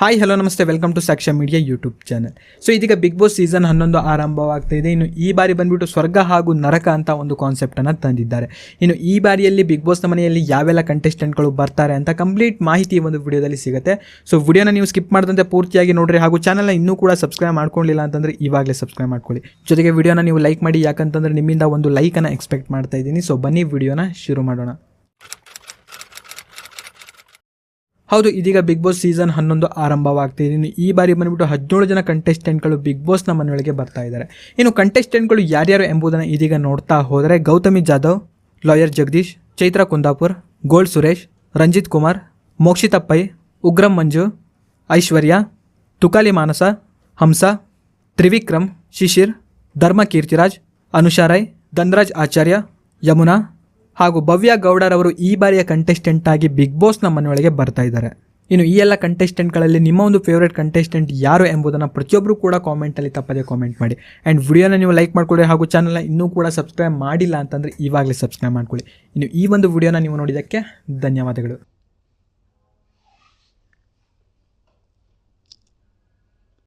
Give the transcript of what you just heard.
Hi hello ನಮಸ್ತೆ. Welcome to Sakshya media YouTube channel so ಇದೀಗ Bigg Boss season ಹನ್ನೊಂದು ಆರಂಭವಾಗ್ತಾ ಇದೆ. ಇನ್ನು ಈ ಬಾರಿ ಬಂದ್ಬಿಟ್ಟು ಸ್ವರ್ಗ ಹಾಗೂ ನರಕ ಅಂತ ಒಂದು ಕಾನ್ಸೆಪ್ಟನ್ನು ತಂದಿದ್ದಾರೆ. ಇನ್ನು ಈ ಬಾರಿಯಲ್ಲಿ ಬಿಗ್ ಬಾಸ್ನ ಮನೆಯಲ್ಲಿ ಯಾವೆಲ್ಲ ಕಂಟೆಸ್ಟೆಂಟ್ಗಳು ಬರ್ತಾರೆ ಅಂತ ಕಂಪ್ಲೀಟ್ ಮಾಹಿತಿ ಒಂದು ವಿಡಿಯೋದಲ್ಲಿ ಸಿಗುತ್ತೆ. ಸೊ ವಿಡಿಯೋನ ನೀವು ಸ್ಕಿಪ್ ಮಾಡದಂತೆ ಪೂರ್ತಿಯಾಗಿ ನೋಡ್ರಿ. ಹಾಗೂ ಚಾನಲ್ನ ಇನ್ನೂ ಕೂಡ ಸಬ್ಸ್ಕ್ರೈಬ್ ಮಾಡ್ಕೊಳ್ಳಿಲ್ಲ ಅಂತಂದ್ರೆ ಇವಾಗಲೇ ಸಬ್ಸ್ಕ್ರೈಬ್ ಮಾಡ್ಕೊಳ್ಳಿ. ಜೊತೆಗೆ ವಿಡಿಯೋನ ನೀವು ಲೈಕ್ ಮಾಡಿ, ಯಾಕಂತಂದ್ರೆ ನಿಮ್ಮಿಂದ ಒಂದು ಲೈಕನ್ನು ಎಕ್ಸ್ಪೆಕ್ಟ್ ಮಾಡ್ತಾ ಇದ್ದೀನಿ. ಸೊ ಬನ್ನಿ, ವಿಡಿಯೋನ ಶುರು ಮಾಡೋಣ. ಹೌದು, ಇದೀಗ ಬಿಗ್ ಬಾಸ್ ಸೀಸನ್ ಹನ್ನೊಂದು ಆರಂಭವಾಗ್ತಿದೆ. ಇನ್ನು ಈ ಬಾರಿ ಬಂದ್ಬಿಟ್ಟು ಹದಿನೇಳು ಜನ ಕಂಟೆಸ್ಟೆಂಟ್ಗಳು ಬಿಗ್ ಬಾಸ್ನ ಮನೆಯೊಳಗೆ ಬರ್ತಾ ಇದ್ದಾರೆ. ಇನ್ನು ಕಂಟೆಸ್ಟೆಂಟ್ಗಳು ಯಾರ್ಯಾರು ಎಂಬುದನ್ನು ಇದೀಗ ನೋಡ್ತಾ ಹೋದರೆ ಗೌತಮಿ ಜಾಧವ್ ಲಾಯರ್ ಜಗದೀಶ್, ಚೈತ್ರ ಕುಂದಾಪುರ್ ಗೋಲ್ಡ್ ಸುರೇಶ್, ರಂಜಿತ್ ಕುಮಾರ್ ಮೋಕ್ಷಿತಪ್ಪೈ ಉಗ್ರಂ ಮಂಜು, ಐಶ್ವರ್ಯ, ತುಕಾಲಿ ಮಾನಸ, ಹಂಸ, ತ್ರಿವಿಕ್ರಮ್, ಶಿಶಿರ್, ಧರ್ಮ ಕೀರ್ತಿರಾಜ್ ಅನುಷಾರಾಯ್ ಆಚಾರ್ಯ, ಯಮುನಾ ಹಾಗೂ ಭವ್ಯ ಗೌಡರವರು ಈ ಬಾರಿಯ ಕಂಟೆಸ್ಟೆಂಟ್ ಆಗಿ ಬಿಗ್ ಬಾಸ್ನ ಮನೆಯೊಳಗೆ ಬರ್ತಾ ಇದ್ದಾರೆ. ಇನ್ನು ಈ ಎಲ್ಲ ಕಂಟೆಸ್ಟೆಂಟ್ಗಳಲ್ಲಿ ನಿಮ್ಮ ಒಂದು ಫೇವ್ರೇಟ್ ಕಂಟೆಸ್ಟೆಂಟ್ ಯಾರು ಎಂಬುದನ್ನು ಪ್ರತಿಯೊಬ್ಬರು ಕೂಡ ಕಾಮೆಂಟಲ್ಲಿ ತಪ್ಪದೆ ಕಾಮೆಂಟ್ ಮಾಡಿ. ಆ್ಯಂಡ್ ವಿಡಿಯೋನ ನೀವು ಲೈಕ್ ಮಾಡ್ಕೊಳ್ಳಿ ಹಾಗೂ ಚಾನಲ್ನ ಇನ್ನೂ ಕೂಡ ಸಬ್ಸ್ಕ್ರೈಬ್ ಮಾಡಿಲ್ಲ ಅಂತಂದರೆ ಇವಾಗಲೇ ಸಬ್ಸ್ಕ್ರೈಬ್ ಮಾಡ್ಕೊಳ್ಳಿ. ಇನ್ನು ಈ ಒಂದು ವಿಡಿಯೋನ ನೀವು ನೋಡಿದ್ದಕ್ಕೆ ಧನ್ಯವಾದಗಳು.